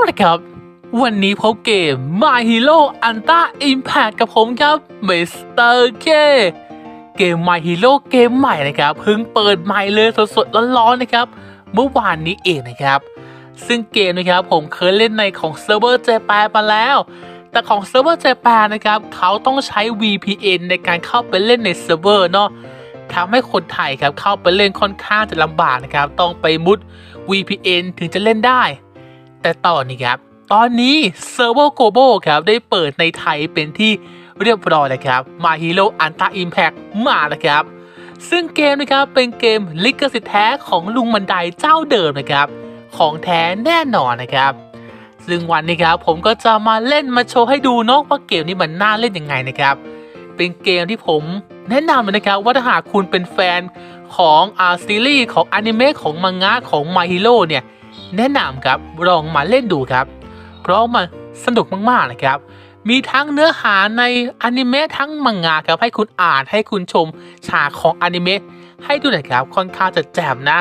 วัสดีครับ วันนี้พบเกม My Hero Ultra Impact กับผมครับ Mr. K เกม My Hero เกมใหม่นะครับเพิ่งเปิดใหม่เลยสดๆร้อนๆนะครับ เมื่อวานนี้เองนะครับ ซึ่งเกมนะครับผมเคยเล่นในของเซิร์ฟเวอร์เจแปนมาแล้ว แต่ของเซิร์ฟเวอร์เจแปนนะครับเขาต้องใช้ VPN ในการเข้าไปเล่นในเซิร์ฟเวอร์เนาะทำให้คนไทยครับเข้าไปเล่นค่อนข้างจะลำบากนะครับ ต้องไปมุด VPN ถึงจะเล่นได้ แต่ตอนนี้ครับ ตอนนี้เซิร์ฟเวอร์โกโบครับได้เปิดในไทยเป็นที่เรียบร้อยแล้วครับ My Hero Ultra Impact มาแล้วครับ ซึ่งเกมนะครับเป็นเกมลิขสิทธิ์แท้ของลุงบันไดเจ้าเดิมนะครับ ของแท้แน่นอนนะครับ ซึ่งวันนี้ครับผมก็จะมาเล่นมาโชว์ให้ดูเนาะว่าเกมนี้มันน่าเล่นยังไงนะครับ เป็นเกมที่ผมแนะนำเลยนะครับว่าถ้าหากคุณเป็นแฟนของอาซีรีส์ของอนิเมะของมังงะของ My Hero เนี่ย แนะนำครับลองมาเล่นดูครับ เพราะมันสนุกมากๆนะครับ มีทั้งเนื้อหาในอนิเมะทั้งมังงะครับให้คุณอ่านให้คุณชมฉากของอนิเมะให้ดูหน่อยครับค่อนข้างจะแจ่มนะ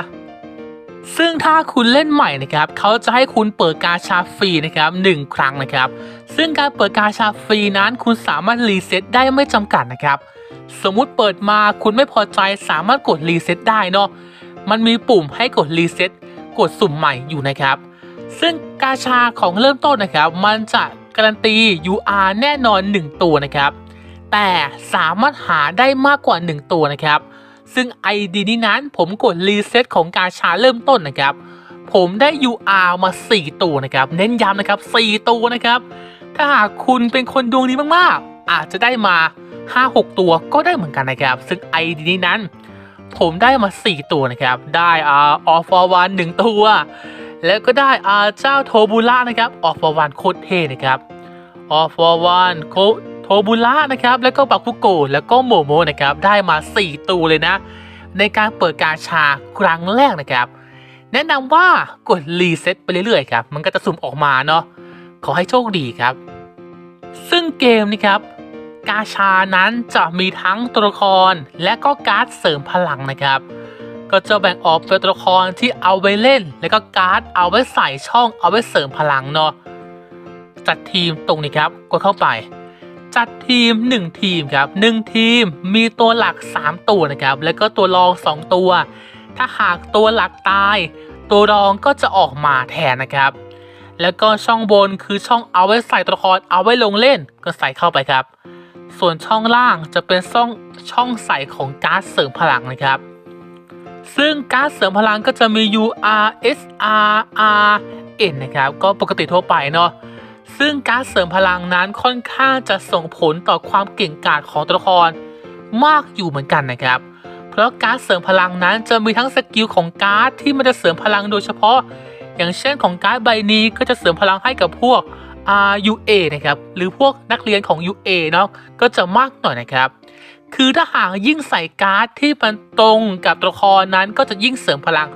ซึ่งถ้าคุณเล่นใหม่นะครับเขาจะให้คุณเปิดกาชาฟรีนะครับหนึ่งครั้งนะครับ ซึ่งการเปิดกาชาฟรีนั้นคุณสามารถรีเซ็ตได้ไม่จำกัดนะครับ สมมุติเปิดมาคุณไม่พอใจสามารถกดรีเซ็ตได้เนาะมันมีปุ่มให้กดรีเซ็ต กดสุ่มใหม่อยู่นะครับ ซึ่งกาชาของเริ่มต้นนะครับ มันจะการันตี UR แน่นอน 1 ตัวนะครับ แต่สามารถหาได้มากกว่า 1 ตัวนะครับ ซึ่ง ID นี้นั้นผมกดรีเซ็ตของกาชาเริ่มต้นนะครับ ผมได้ UR มา 4 ตัวนะครับ เน้นย้ำนะครับ 4 ตัวนะครับ ถ้าหากคุณเป็นคนดวงดีมากๆ อาจจะได้มา 5-6 ตัวก็ได้เหมือนกันนะครับ ซึ่ง ID นี้นั้น ผมได้มา 4 ตัวนะครับ ได้อาออฟฟอร์วันหนึ่งตัว แล้วก็ได้อาเจ้าโทบูล่านะครับออฟฟอร์วันโคตรเท่นะครับออฟฟอร์วันโคโทบูล่านะครับ แล้วก็บักฟุโกะแล้วก็โมโมนะครับ ได้มา 4 ตัวเลยนะ ในการเปิดการชาครั้งแรกนะครับ แนะนำว่ากดรีเซ็ตไปเรื่อยๆครับ มันก็จะสุ่มออกมาเนาะ ขอให้โชคดีครับ ซึ่งเกมนี้ครับ กาชานั้นจะมีทั้งตัวละครและก็การ์ดเสริมพลังนะครับ ก็จะแบ่งออกเป็นตัวละครที่เอาไว้เล่น แล้วก็การ์ดเอาไว้ใส่ช่องเอาไว้เสริมพลังเนาะจัดทีมตรงนี้ครับกดเข้าไป จัดทีม 1 ทีมครับ1ทีมมีตัวหลัก 3 ตัวนะครับ แล้วก็ตัวรอง 2 ตัว ถ้าหากตัวหลักตาย ตัวรองก็จะออกมาแทนนะครับแล้วก็ช่องบนคือช่องเอาไว้ใส่ตัวละครเอาไว้ลงเล่นก็ใส่เข้าไปครับ ส่วนช่องล่างจะเป็นช่องช่องใส่ของก๊าร์ดเสริมพลังนะครับ ซึ่งก๊าร์ดเสริมพลังก็จะมี UR SR R N นะครับ ก็ปกติทั่วไปเนาะซึ่งก๊าร์ดเสริมพลังนั้นค่อนข้างจะส่งผลต่อความเก่งกาจของตัวละครมากอยู่เหมือนกันนะครับ เพราะการเสริมพลังนั้นจะมีทั้งสกิลของการ์ดที่มันจะเสริมพลังโดยเฉพาะ อย่างเช่นของการ์ดใบนี้ก็จะเสริมพลังให้กับพวก RUA นะครับหรือพวกนักเรียนของ UA เนาะก็จะมากหน่อยนะครับ คือถ้าหากยิ่งใส่การ์ดที่มันตรงกับตัวละครนั้นก็จะยิ่งเสริมพลัง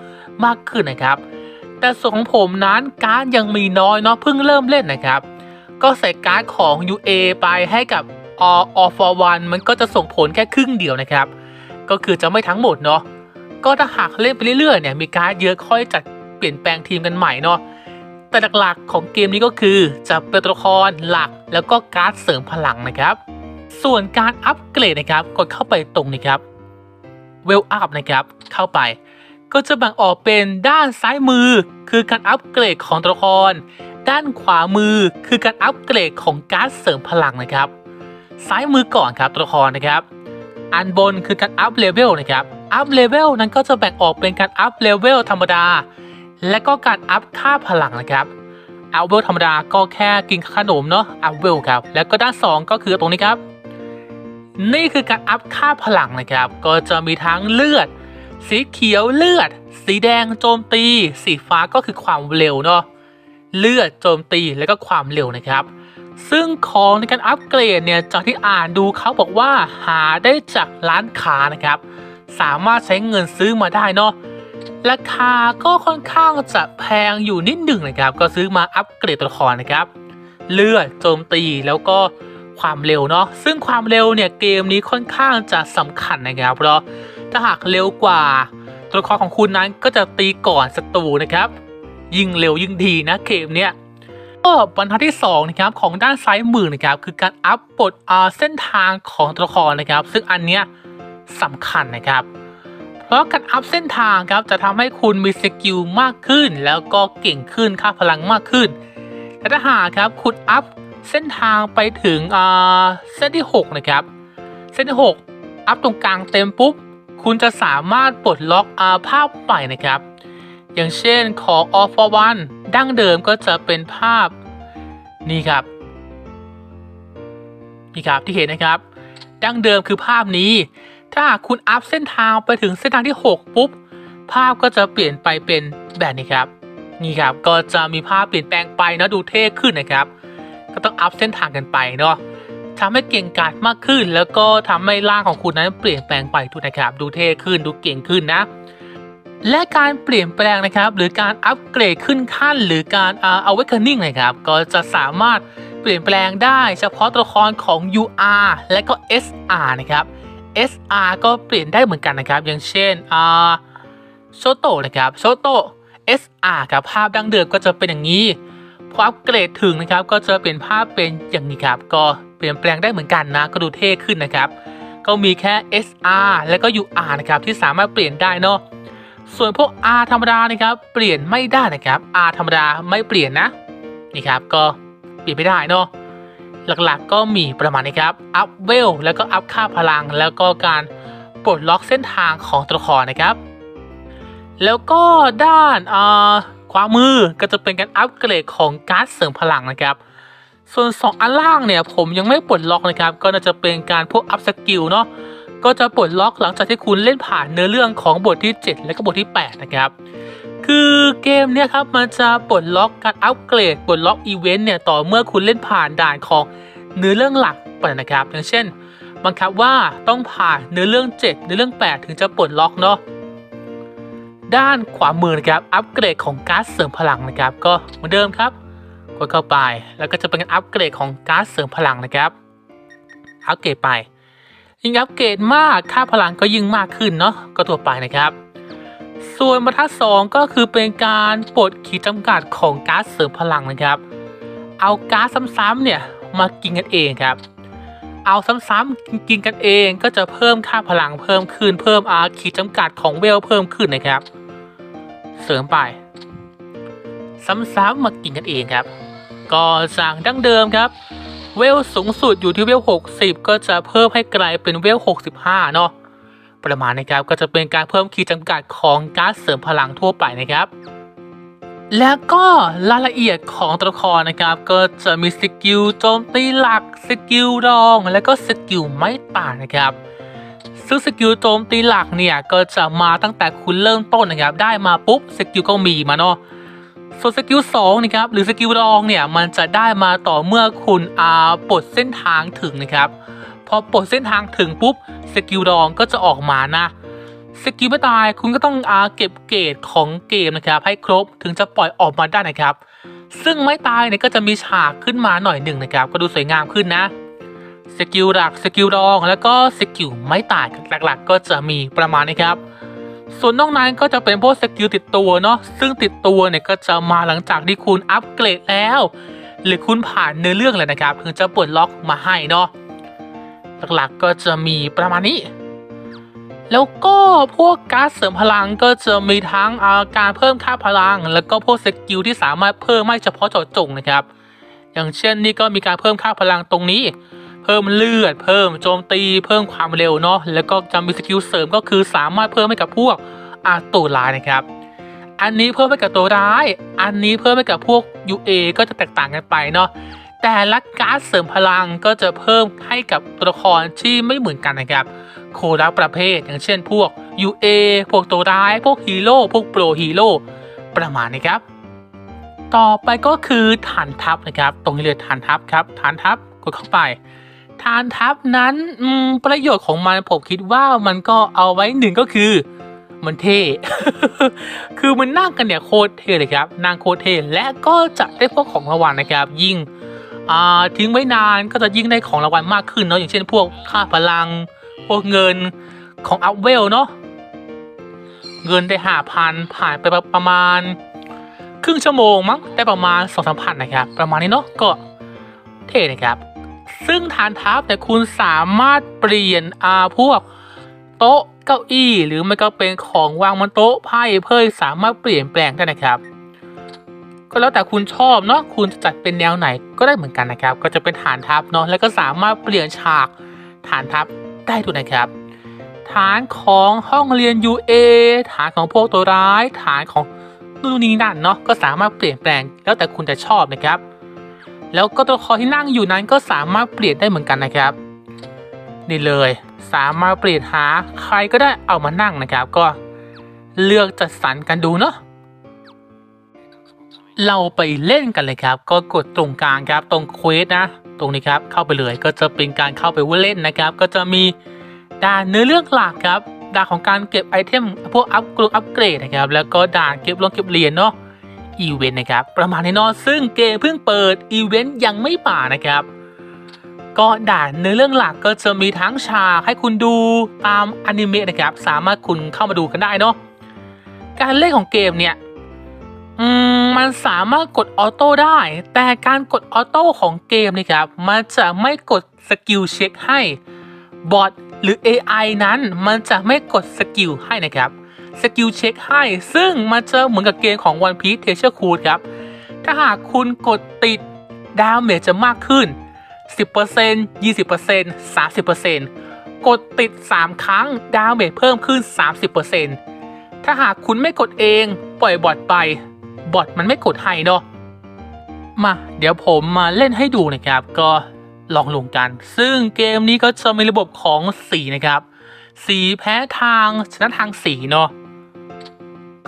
มากขึ้นนะครับ แต่ส่วนของผมนั้นการ์ดยังมีน้อยเนาะเพิ่งเริ่มเล่นนะครับ ก็ใส่การ์ดของ UA ไปให้กับ All All for One มันก็จะส่งผลแค่ครึ่งเดียวนะครับ ก็คือจะไม่ทั้งหมดเนาะก็ถ้าหากเล่นไปเรื่อยๆเนี่ยมีการ์ดเยอะค่อยจัดเปลี่ยนแปลงทีมกันใหม่เนาะ แต่หลักๆของเกมนี้ก็คือจะเป็นตัวละครหลักแล้วก็การ์ดเสริมพลังนะครับ ส่วนการอัปเกรดนะครับกดเข้าไปตรงนี้ครับเวลอัพนะครับเข้าไป ก็จะแบ่งออกเป็นด้านซ้ายมือ คือการอัปเกรดของตัวละคร ด้านขวามือคือการอัปเกรดของการ์ดเสริมพลังนะครับ ซ้ายมือก่อนครับตัวละครนะครับอันบนคือการอัพเลเวลนะครับ อัพเลเวลนั้นก็จะแบ่งออกเป็นการอัพเลเวลธรรมดา และก็การอัพค่าพลังนะครับอัพเวลธรรมดาก็แค่กินขนมเนาะอัพเวลครับ แล้วก็ด้าน 2 ก็คือตรงนี้ครับ นี่คือการอัพค่าพลังนะครับ ก็จะมีทั้งเลือด สีเขียวเลือด สีแดงโจมตี สีฟ้าก็คือความเร็วเนาะเลือดโจมตีแล้วก็ความเร็วนะครับ ซึ่งของในการอัปเกรดเนี่ยจากที่อ่านดูเขาบอกว่าหาได้จากร้านค้านะครับ สามารถใช้เงินซื้อมาได้เนาะ ราคาก็ค่อนข้างจะแพงอยู่นิดหนึ่งนะครับ ก็ซื้อมาอัปเกรดตัวละครนะครับ เลือดโจมตีแล้วก็ความเร็วเนาะซึ่งความเร็วเนี่ยเกมนี้ค่อนข้างจะสำคัญนะครับ เพราะถ้าหากเร็วกว่าตัวละครของคุณนั้นก็จะตีก่อนศัตรูนะครับ ยิ่งเร็วยิ่งดีนะเกมเนี้ยก็บรรทัดที่2นะครับของด้านซ้ายมือนะครับคือการอัพบทเส้นทางของตัวละครนะครับ ซึ่งอันเนี้ยสำคัญนะครับ เพราะการอัพเส้นทางครับจะทำให้คุณมีสกิลมากขึ้น แล้วก็เก่งขึ้นค่าพลังมากขึ้นแต่ถ้าหากครับคุณอัพเส้นทางไปถึงอ่าเส้นที่ 6 นะครับ เส้นที่ 6 อัพตรงกลางเต็มปุ๊บ คุณจะสามารถปลดล็อกอาภาพใหม่นะครับ อย่างเช่นของ All for One ดั้งเดิมก็จะเป็นภาพนี่ครับ นี่ครับที่เห็นนะครับ ดั้งเดิมคือภาพนี้ ถ้าคุณอัพเส้นทางไปถึงเส้นทางที่ 6 ปุ๊บ ภาพก็จะเปลี่ยนไปเป็นแบบนี้ครับ นี่ครับก็จะมีภาพเปลี่ยนแปลงไปนะดูเท่ขึ้นนะครับ ก็ต้องอัพเส้นทางกันไปเนาะทำให้เก่งกาจมากขึ้น แล้วก็ทำให้ร่างของคุณนั้นเปลี่ยนแปลงไปทุกนะครับ ดูเท่ขึ้นดูเก่งขึ้นนะ และการเปลี่ยนแปลงนะครับ หรือการอัปเกรดขึ้นขั้น หรือการเอา awakening นะครับ ก็จะสามารถเปลี่ยนแปลงได้เฉพาะตัวละครของ UR และก็ SR นะครับ SR ก็เปลี่ยนได้เหมือนกันนะครับ อย่างเช่นอ่าโชโตนะครับโชโต SR ครับภาพดังเดิมก็จะเป็นอย่างนี้พออัปเกรดถึงนะครับ ก็จะเปลี่ยนภาพเป็นอย่างนี้ครับ ก็เปลี่ยนแปลงได้เหมือนกันนะ ก็ดูเท่ขึ้นนะครับ ก็มีแค่ SR และก็ UR นะครับที่สามารถเปลี่ยนได้เนาะส่วนพวก R ธรรมดานะครับ เปลี่ยนไม่ได้นะครับ R ธรรมดาไม่เปลี่ยนนะนี่ครับ ก็เปลี่ยนไม่ได้เนาะ หลักๆ ก็มีประมาณนี้ครับ อัพเวล แล้วก็อัพค่าพลัง แล้วก็การปลดล็อกเส้นทางของตัวละครนะครับ แล้วก็ด้านอ่าขวามือก็จะเป็นการอัปเกรดของการ์ดเสริมพลังนะครับ ส่วน 2 อันล่างเนี่ยผมยังไม่ปลดล็อกนะครับ ก็น่าจะเป็นการพวกอัพสกิลเนาะ ก็จะปลดล็อกหลังจากที่คุณเล่นผ่านเนื้อเรื่องของบทที่ 7 และก็บทที่ 8 นะครับ คือเกมเนี่ยครับมันจะปลดล็อกการอัปเกรดปลดล็อกอีเวนต์เนี่ยต่อเมื่อคุณเล่นผ่านด่านของเนื้อเรื่องหลักไปนะครับ อย่างเช่นบังคับว่าต้องผ่านเนื้อเรื่อง 7 เนื้อเรื่อง 8 ถึงจะปลดล็อกเนาะด้านขวามือนะครับอัปเกรดของการ์ดเสริมพลังนะครับ ก็เหมือนเดิมครับกดเข้าไปแล้วก็จะเป็นการอัปเกรดของการ์ดเสริมพลังนะครับอัปเกรดไป ยิ่งอัปเกรดมากค่าพลังก็ยิ่งมากขึ้นเนาะก็ตัวไปนะครับ ส่วนบรรทัดสองก็คือเป็นการปลดขีดจำกัดของก๊าร์ดเสริมพลังนะครับ เอาก๊าร์ดซ้ำๆเนี่ยมากินกันเองครับ เอาซ้ำๆกินกันเองก็จะเพิ่มค่าพลังเพิ่มขึ้นเพิ่มอาขีดจำกัดของเวลเพิ่มขึ้นนะครับ เสริมไป ซ้ำๆมากินกันเองครับ ก็จากดั้งเดิมครับ เวลสูงสุดอยู่ที่เวล 60 ก็จะเพิ่มให้กลายเป็นเวล 65 เนาะ ประมาณนะครับก็จะเป็นการเพิ่มขีดจำกัดของการเสริมพลังทั่วไปนะครับ แล้วก็รายละเอียดของตัวละครนะครับ ก็จะมีสกิลโจมตีหลักสกิลรอง และก็สกิลไม่ต่างนะครับซึ่งสกิลโจมตีหลักเนี่ยก็จะมาตั้งแต่คุณเริ่มต้นนะครับ ได้มาปุ๊บสกิลก็มีมาเนาะส่วนสกิล2นะครับหรือสกิลรองเนี่ยมันจะได้มาต่อเมื่อคุณอาปลดเส้นทางถึงนะครับ พอปลดเส้นทางถึงปุ๊บสกิลรองก็จะออกมานะสกิลไม่ตายคุณก็ต้องอาเก็บเกรดของเกมนะครับให้ครบถึงจะปล่อยออกมาได้นะครับ ซึ่งไม่ตายเนี่ยก็จะมีฉากขึ้นมาหน่อยหนึ่งนะครับ ก็ดูสวยงามขึ้นนะสกิลหลักสกิลรองแล้วก็สกิลไม่ตายหลักๆ ก็จะมีประมาณนี้ครับ ส่วนนอกนั้นก็จะเป็นพวกสกิลติดตัวเนาะซึ่งติดตัวเนี่ยก็จะมาหลังจากที่คุณอัปเกรดแล้ว หรือคุณผ่านเนื้อเรื่องเลยนะครับถึงจะปลดล็อกมาให้เนาะ หลักๆก็จะมีประมาณนี้ แล้วก็พวกการ์ดเสริมพลังก็จะมีทั้งอาการเพิ่มค่าพลัง แล้วก็พวกสกิลที่สามารถเพิ่มไม่เฉพาะเจาะจงนะครับ อย่างเช่นนี่ก็มีการเพิ่มค่าพลังตรงนี้ เพิ่มเลือด เพิ่มโจมตี เพิ่มความเร็วเนาะ แล้วก็จะมีสกิลเสริมก็คือสามารถเพิ่มให้กับพวกอาตัวร้ายนะครับ อันนี้เพิ่มให้กับตัวร้าย อันนี้เพิ่มให้กับพวก UA ก็จะแตกต่างกันไปเนาะ แต่ละการ์ดเสริมพลังก็จะเพิ่มให้กับตัวละครที่ไม่เหมือนกันนะครับ โคละประเภทอย่างเช่นพวก UA พวกตัวร้าย พวกฮีโร่พวกโปรฮีโร่ประมาณนี้ครับ ต่อไปก็คือฐานทัพนะครับ ตรงนี้เลยฐานทัพครับฐานทัพกดเข้าไปฐานทัพนั้นประโยชน์ของมันผมคิดว่ามันก็เอาไว้หนึ่งก็คือ มันเท่ คือมันนั่งกันเนี่ยโคตรเท่เลยครับนั่งโคตรเท่และก็จะได้พวกของรางวัลนะครับ ยิ่ง ทิ้งไว้นานก็จะยิ่งได้ของรางวัลมากขึ้นเนาะอย่างเช่นพวกค่าพลัง พวกเงินของอัพเวลเนาะเงินได้ห้าพันผ่านไปประมาณ ครึ่งชั่วโมงมั้งได้ประมาณสองสามพันนะครับ ประมาณนี้เนาะก็เท่นะครับ ซึ่งฐานทัพเนี่ยคุณสามารถเปลี่ยนอาพวกโต๊ะเก้าอี้ หรือไม่ก็เป็นของวางบนโต๊ะไพ่เพื่อสามารถเปลี่ยนแปลงได้นะครับ ก็แล้วแต่คุณชอบเนาะคุณจะจัดเป็นแนวไหนก็ได้เหมือนกันนะครับ ก็จะเป็นฐานทัพเนาะแล้วก็สามารถเปลี่ยนฉากฐานทัพได้ด้วยนะครับ ฐานของห้องเรียน UA ฐานของพวกตัวร้าย ฐานของนู่นนี่นั่นเนาะก็สามารถเปลี่ยนแปลงแล้วแต่คุณจะชอบนะครับ แล้วก็ตัวละครที่นั่งอยู่นั้นก็สามารถเปลี่ยนได้เหมือนกันนะครับนี่เลยสามารถเปลี่ยนหาใครก็ได้เอามานั่งนะครับ ก็เลือกจัดสรรกันดูเนาะ เราไปเล่นกันเลยครับ ก็กดตรงกลางครับตรงเควสนะ ตรงนี้ครับเข้าไปเลยก็จะเป็นการเข้าไปว่าเล่นนะครับ ก็จะมีด่านเนื้อเรื่องหลักครับด่านของการเก็บไอเทมพวกอัพกรอัพเกรดนะครับ แล้วก็ด่านเก็บลงเก็บเหรียญเนาะอีเวนต์นะครับ ประมาณนี้เนาะซึ่งเกมเพิ่งเปิดอีเวนต์ยังไม่ป่านะครับ ก็ด่านเนื้อเรื่องหลักก็จะมีทั้งฉากให้คุณดูตามอนิเมะนะครับ สามารถคุณเข้ามาดูกันได้เนาะการเล่นของเกมเนี่ย อืมมันสามารถกดออโต้ได้ แต่การกดออโต้ของเกมนี่ครับ มันจะไม่กดสกิลเช็คให้บอทหรือ AI นั้นมันจะไม่กดสกิลให้นะครับสกิลเช็คให้ ซึ่งมันจะเหมือนกับเกมของ One Piece Treasure c o o ครับ ถ้าหากคุณกดติดดาเมจจะมากขึ้น 10% 20% 30%กดติด 3 ครั้งดาเมจเพิ่มขึ้น 30%ถ้าหากคุณไม่กดเองปล่อยบอทไป บอทมันไม่กดให้เนาะมา เดี๋ยวผมมาเล่นให้ดูนะครับ ก็ลองลงกัน ซึ่งเกมนี้ก็จะมีระบบของสีนะครับ สีแพ้ทางชนะทางสีเนาะ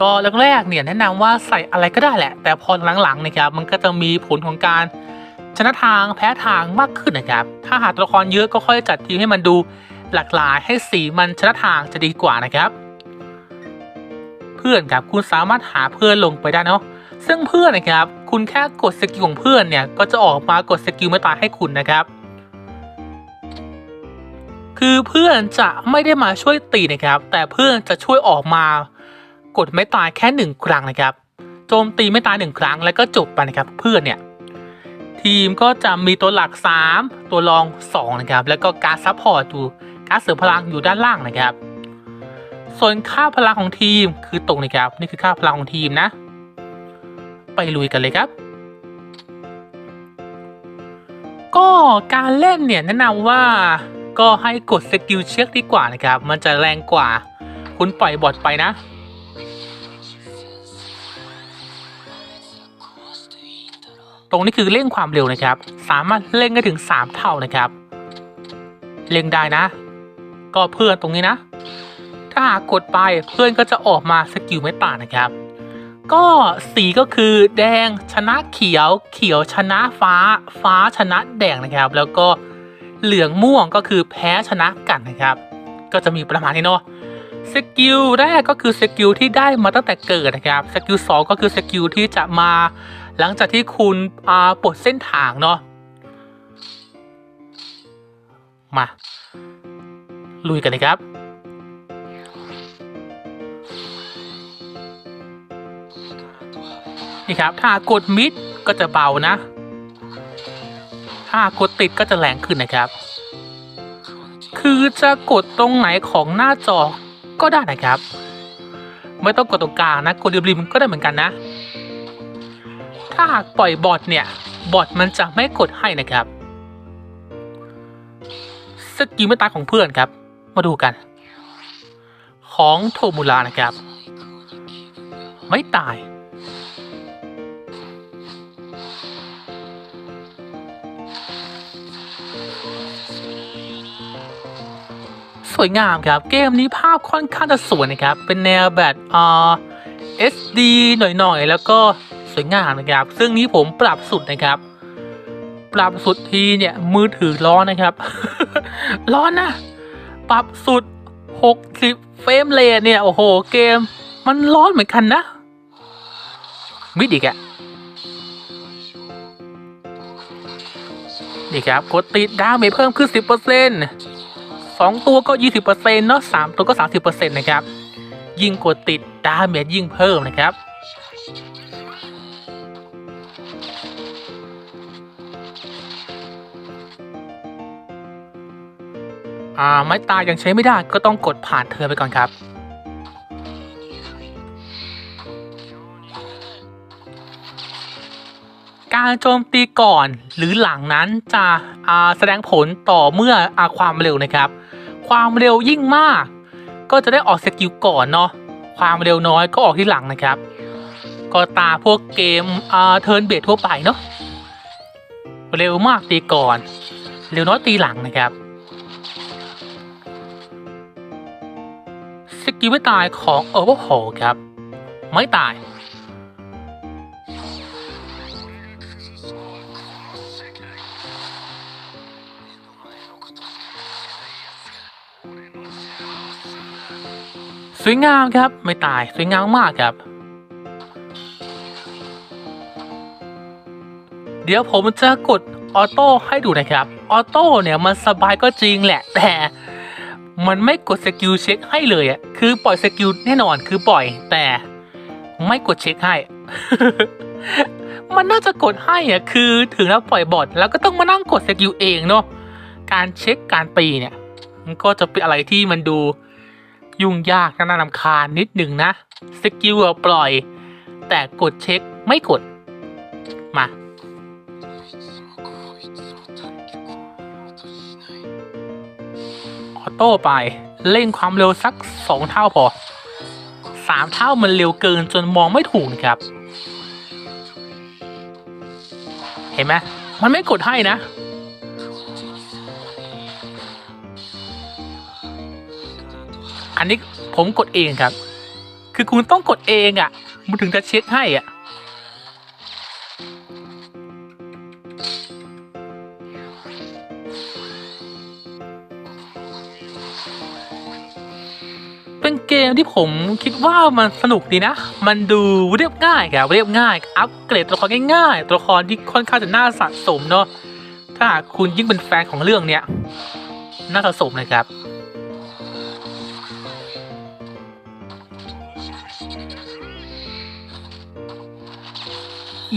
ก็แรกๆเนี่ยแนะนำว่าใส่อะไรก็ได้แหละ แต่พอหลังๆนะครับ มันก็จะมีผลของการชนะทางแพ้ทางมากขึ้นนะครับ ถ้าหาตัวละครเยอะก็ค่อยจัดทีมให้มันดูหลากหลายให้สีมันชนะทางจะดีกว่านะครับ เพื่อนครับคุณสามารถหาเพื่อนลงไปได้เนาะ ซึ่งเพื่อนนะครับ คุณแค่กดสกิลของเพื่อนเนี่ย ก็จะออกมากดสกิลไม่ตายให้คุณนะครับ คือเพื่อนจะไม่ได้มาช่วยตีนะครับ แต่เพื่อนจะช่วยออกมากดไม่ตายแค่หนึ่งครั้งนะครับ โจมตีไม่ตายหนึ่งครั้งแล้วก็จบไปนะครับ เพื่อนเนี่ย ทีมก็จะมีตัวหลัก 3 ตัวรอง2นะครับแล้วก็การซัพพอร์ตอยู่การเสริมพลังอยู่ด้านล่างนะครับ ส่วนค่าพลังของทีมคือตรงนี้ครับ นี่คือค่าพลังของทีมนะ ไปลุยกันเลยครับ ก็การเล่นเนี่ยแนะนำว่าก็ให้กดสกิลเช็คดีกว่านะครับ มันจะแรงกว่า คุณปล่อยบอทไปนะ ตรงนี้คือเร่งความเร็วนะครับ สามารถเร่งได้ถึง 3 เท่านะครับ เร่งได้นะ ก็เพื่อนตรงนี้นะ ถ้าหากกดไปเพื่อนก็จะออกมาสกิลไม่ต่างนะครับ ก็สีก็คือแดงชนะเขียว เขียวชนะฟ้า ฟ้าชนะแดงนะครับ แล้วก็เหลืองม่วงก็คือแพ้ชนะกันนะครับ ก็จะมีประมาณนี้เนาะสกิลแรกก็คือสกิลที่ได้มาตั้งแต่เกิดนะครับสกิลสองก็คือสกิลที่จะมาหลังจากที่คุณอ่าปลดเส้นทางเนาะมาลุยกันเลยครับ นี่ครับ ถ้ากดมิดก็จะเบานะ ถ้ากดติดก็จะแรงขึ้นนะครับ คือจะกดตรงไหนของหน้าจอก็ได้นะครับ ไม่ต้องกดตรงกลางนะกดริมๆก็ได้เหมือนกันนะ ถ้าหากปล่อยบอทเนี่ยบอทมันจะไม่กดให้นะครับสกิลไม่ตายของเพื่อนครับ มาดูกัน ของโทมูรานะครับ ไม่ตาย วยงามครับ เกมนี้ภาพค่อนข้างจะสวยนะครับ เป็นแนวแบบอ่า SD หน่อยๆ แล้วก็สวยงามนะครับ ซึ่งนี้ผมปรับสุดนะครับ ปรับสุดทีเนี่ยมือถือร้อนนะครับ ร้อนนะ ปรับสุด 60 เฟรมเลยเนี่ย โอ้โห เกมมันร้อนเหมือนกันนะ มิดอีกอะนี่ครับกดติดดาเมจเพิ่มขึ้น 10%เ2 ตัวก็ 20%เนาะ3ตัวก็ 30%นะครับ ยิ่งกดติดดาเมจยิ่งเพิ่มนะครับอ่าไม้ตายยังใช้ไม่ได้ก็ต้องกดผ่านเธอไปก่อนครับการโจมตีก่อนหรือหลังนั้นจะแสดงผลต่อเมื่ออความเร็วนะครับ ความเร็วยิ่งมาก ก็จะได้ออกสกิลก่อนเนาะความเร็วน้อยก็ออกที่หลังนะครับ ก็ตาพวกเกมอ่าเทิร์นเบททั่วไปเนาะเร็วมากตีก่อน เร็วน้อยตีหลังนะครับสกิลไม่ตายของ Overhaul ครับ ไม่ตาย สวยงามครับ ไม่ตายสวยงามมากครับ เดี๋ยวผมจะกดออโต้ให้ดูนะครับ ออโต้เนี่ยมันสบายก็จริงแหละ แต่ มันไม่กดสกิลเช็คให้เลยอะคือปล่อยสกิลแน่นอนคือปล่อย แต่ไม่กดเช็คให้ มันน่าจะกดให้อะคือถึงแล้วปล่อยบอทแล้วก็ต้องมานั่งกดสกิลเองเนาะ การเช็คการตีเนี่ย มันก็จะเป็นอะไรที่มันดู ยุ่งยากน่ารำคาญนิดหนึ่งนะสกิลอะปล่อย แต่กดเช็คไม่กด มา ออโต้ไป เร่งความเร็วสักสองเท่าพอสามเท่ามันเร็วเกินจนมองไม่ถูกครับ เห็นไหมมันไม่กดให้นะ อันนี้ผมกดเองครับ คือคุณต้องกดเองอะ่ะ มันถึงจะเช็คให้อะ เป็นเกมที่ผมคิดว่ามันสนุกดีนะ มันดูเรียบง่ายครับเรียบง่าย อัปเกรดตัวละครง่ายๆ ตัวละครที่ค่อนข้างจะน่าสะสมเนาะ ถ้าคุณยิ่งเป็นแฟนของเรื่องเนี้ย น่าสะสมนะครับ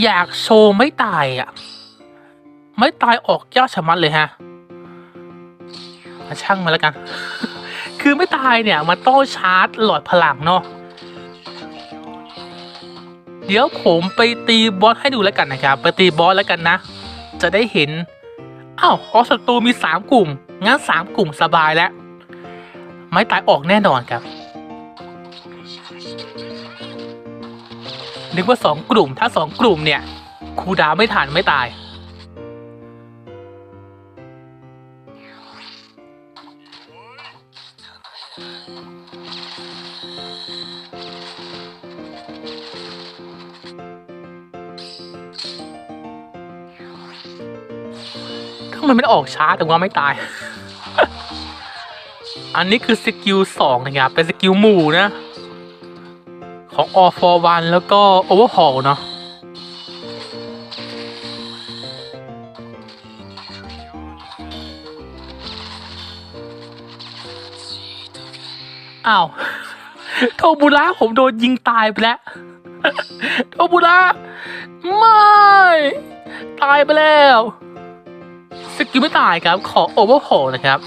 อยากโชว์ไม่ตายอะ ไม่ตายออกยากชะมัดเลยฮะมาช่างมาแล้วกัน คือไม่ตายเนี่ยมันต้องชาร์จหลอดพลังเนาะเดี๋ยวผมไปตีบอสให้ดูแล้วกันนะครับ ไปตีบอสแล้วกันนะ จะได้เห็นอ้าวออศัตรูมีสามกลุ่ม งั้นสามกลุ่มสบายแล้ว ไม่ตายออกแน่นอนครับ นึกว่าสองกลุ่ม ถ้าสองกลุ่มเนี่ยครูดาวไม่ทันไม่ตายทำไมมันออกช้าแต่ว่าไม่ตาย อันนี้คือสกิลสองนะครับ เป็นสกิลหมู่นะ ของ All for One แล้วก็ Overhaul เนาะอ้าวโทบุระผมโดนยิงตายไปแล้วโทบุระไม่ ตายไปแล้ว สกิลไม่ตายครับ ขอ Overhaul นะครับ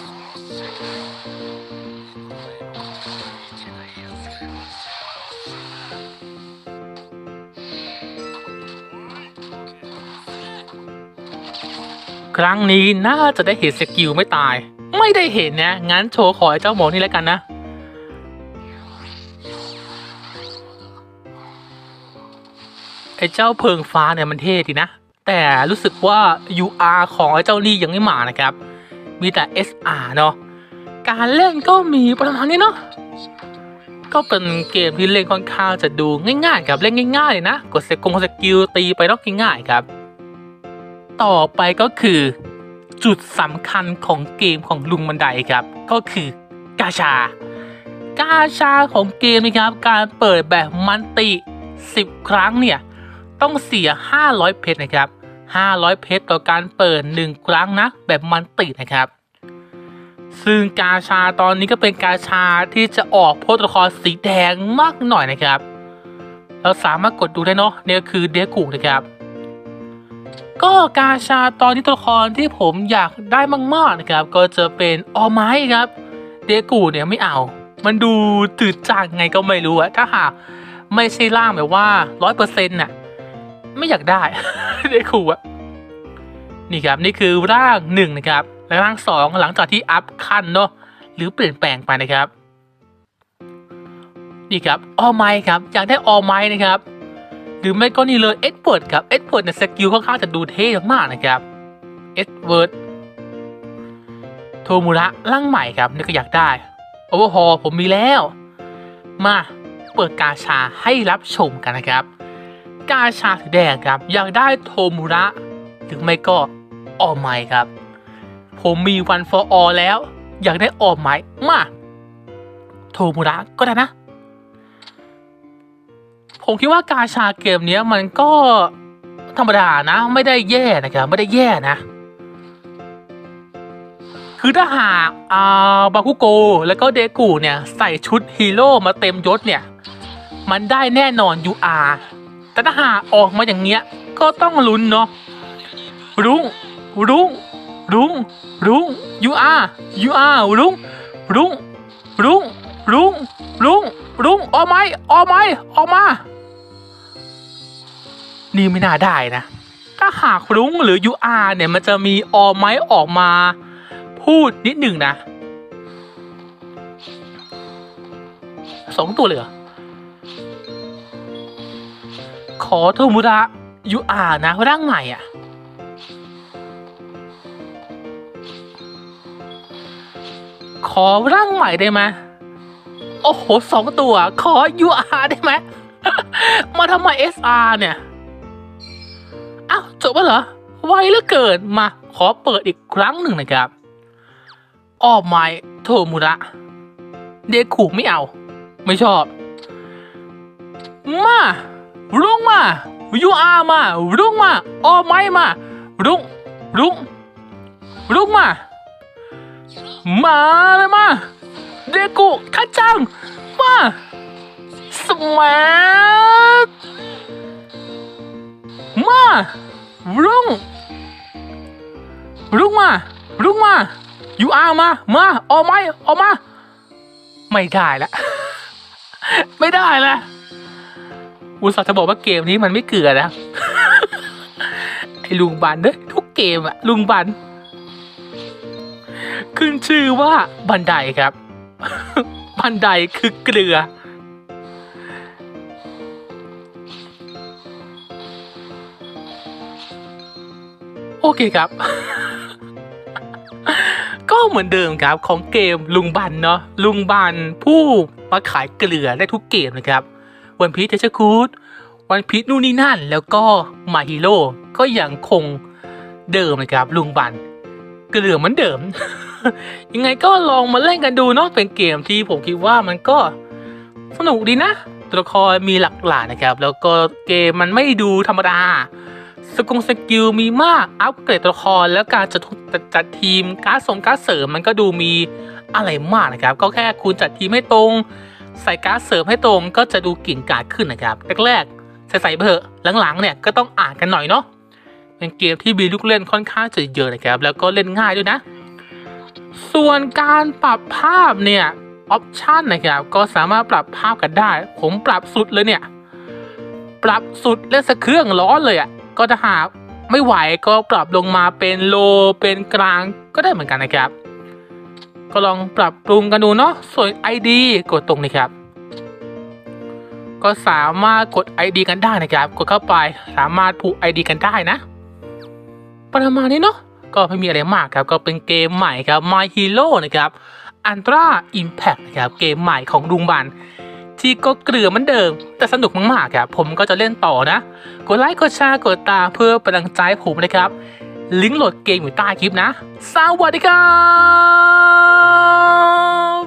ครั้งนี้น่าจะได้เห็นสกิลไม่ตาย ไม่ได้เห็นนะ งั้นโชว์ขอไอ้เจ้าหมอนี่แล้วกันนะ ไอ้เจ้าเพิงฟ้าเนี่ยมันเท่ดีนะ แต่รู้สึกว่า UR ของไอ้เจ้านี่ยังไม่มานะครับ มีแต่ SR เนาะ การเล่นก็มีประมาณนี้เนาะก็เป็นเกมที่เล่นค่อนข้างจะดูง่ายๆครับเล่นง่ายๆเลยนะ กดสกงสกิลตีไปเนอกง่ายๆครับ ต่อไปก็คือ จุดสำคัญของเกมของลุงบันไดครับ ก็คือกาชา กาชาของเกมนะครับ การเปิดแบบมันติ 10 ครั้งเนี่ย ต้องเสีย 500 เพชรนะครับ 500 เพชรต่อการเปิด 1 ครั้งนะ แบบมันตินะครับ ซึ่งกาชาตอนนี้ก็เป็นกาชาที่จะออกโพสต์ครสีแดงมากหน่อยนะครับ เราสามารถกดดูได้เนาะเนี่ยคือเดกุนะครับ ก็กาชาตอนนี้ตัวละครที่ผมอยากได้มากๆนะครับ ก็จะเป็นออไม้ครับ เดกูเนี่ยไม่เอา มันดูจืดจางไงก็ไม่รู้อะถ้าหากไม่ใช่ร่างแบบว่าร้อยเปอร์เซ็นต์น่ะไม่อยากได้ เดกูอะนี่ครับนี่คือร่างหนึ่งนะครับ และร่างสองหลังจากที่อัพขั้นเนาะหรือเปลี่ยนแปลงไปนะครับ นี่ครับออไม้ครับอยากได้ออไม้นะครับ หรือไม่ก็นี่เลยเอ็ดเวิร์ดครับเอ็ดเวิร์ดเนี่ยสกิลค่อนข้างจะดูเท่มากๆนะครับเอ็ดเวิร์ดโทมุระร่างใหม่ครับนี่ก็อยากได้โอเวอร์ฮอลผมมีแล้ว มาเปิดกาชาให้รับชมกันนะครับ กาชาสีแดงครับ อยากได้โทมุระหรือไม่ก็ออมไมครับ ผมมีวันฟอร์ออแล้ว อยากได้ออมไมมา โทมุระก็ได้นะ ผมคิดว่ากาชาเกมนี้มันก็ธรรมดานะ ไม่ได้แย่นะครับ ไม่ได้แย่นะ คือถ้าหากอ่าบาคุโก แล้วก็เดกูเนี่ยใส่ชุดฮีโร่มาเต็มยศเนี่ย มันได้แน่นอน UR แต่ถ้าหากออกมาอย่างเงี้ย ก็ต้องลุ้นเนาะรุ้งรุ้งรุ้งรุ้ง UR UR รุ้งรุ้งรุ้งรุ้งรุ้งรุ้งออกไหมออกไหมออกมา นี่ไม่น่าได้นะ ถ้าหากรุ้งหรือ UR เนี่ยมันจะมีออไม้ออกมา พูดนิดหนึ่งนะสองตัวเลยเหรอขอโทมุระ UR นะร่างใหม่อะ ขอร่างใหม่ได้ไหมโอ้โหสองตัว ขอ UR ได้ไหม มาทำไม SR เนี่ย จบแล้วเหรอ ไวเหลือเกินมา ขอเปิดอีกครั้งหนึ่งนะครับออกไม้โทมุระ เดคุไม่เอา ไม่ชอบ มารุงมายูอามารุงมาออกไม้มา รุงรุงรุงมา มาเลยมา เดกุทัดจัง มาสมัทมา รุงรุงมา รุงมา อยู่อามา มา ออกไหมออกมา ไม่ได้ละ ไม่ได้ละอุตส่าห์จะบอกว่าเกมนี้มันไม่เกลือนะ ไอ้ลุงบันเด้ยทุกเกมอะลุงบัน ขึ้นชื่อว่าบันไดครับ บันไดคือเกลือ โอเคครับ ก็เหมือนเดิมครับของเกมลุงบันเนาะลุงบันผู้มาขายเกลือได้ทุกเกมนะครับ วันพีชเทชคูดวันพีชนู่นนี่นั่น แล้วก็มาฮีโร่ก็ยังคงเดิมนะครับ ลุงบันเกลือเหมือนเดิม ยังไงก็ลองมาเล่นกันดูเนาะเป็นเกมที่ผมคิดว่ามันก็สนุกดีนะ ตัวละครมีหลากหลายนะครับ แล้วก็เกมมันไม่ดูธรรมดา สกงสกิลมีมาก อัปเกรดตัวละครแล้วการจัดจัดจดทีมการส่งการเสริมมันก็ดูมีอะไรมากนะครับ ก็แค่คุณจัดทีมให้ตรง ใส่การเสริมให้ตรงก็จะดูกิ่งกาดขึ้นนะครับแรกๆใส่ใส่เบอร์หลังๆเนี่ยก็ต้องอ่านกันหน่อยเนาะเป็นเกมที่มีลูกเล่นค่อนข้างจะเยอะนะครับ แล้วก็เล่นง่ายด้วยนะ ส่วนการปรับภาพเนี่ยออปชันนะครับก็สามารถปรับภาพกันได้ ผมปรับสุดเลยเนี่ย ปรับสุดเล่นสะเครื่องร้อนเลยอะ ก็ถ้าหาไม่ไหวก็ปรับลงมาเป็นโลเป็นกลางก็ได้เหมือนกันนะครับ ก็ลองปรับปรุงกันดูเนาะส่วน ID กดตรงนี้ครับ ก็สามารถกด ID กันได้นะครับ กดเข้าไปสามารถผูก ID กันได้นะ ประมาณนี้เนาะก็ไม่มีอะไรมากครับ ก็เป็นเกมใหม่ครับ My Hero นะครับ Ultra Impact นะครับ เกมใหม่ของลุงบัน ที่ก็เกลือเหมือนเดิม แต่สนุกมากๆครับผมก็จะเล่นต่อนะ กดไลค์กดแชร์กดตามเพื่อเป็นกำลังใจผมนะครับ ลิงก์โหลดเกมอยู่ใต้คลิปนะ สวัสดีครับ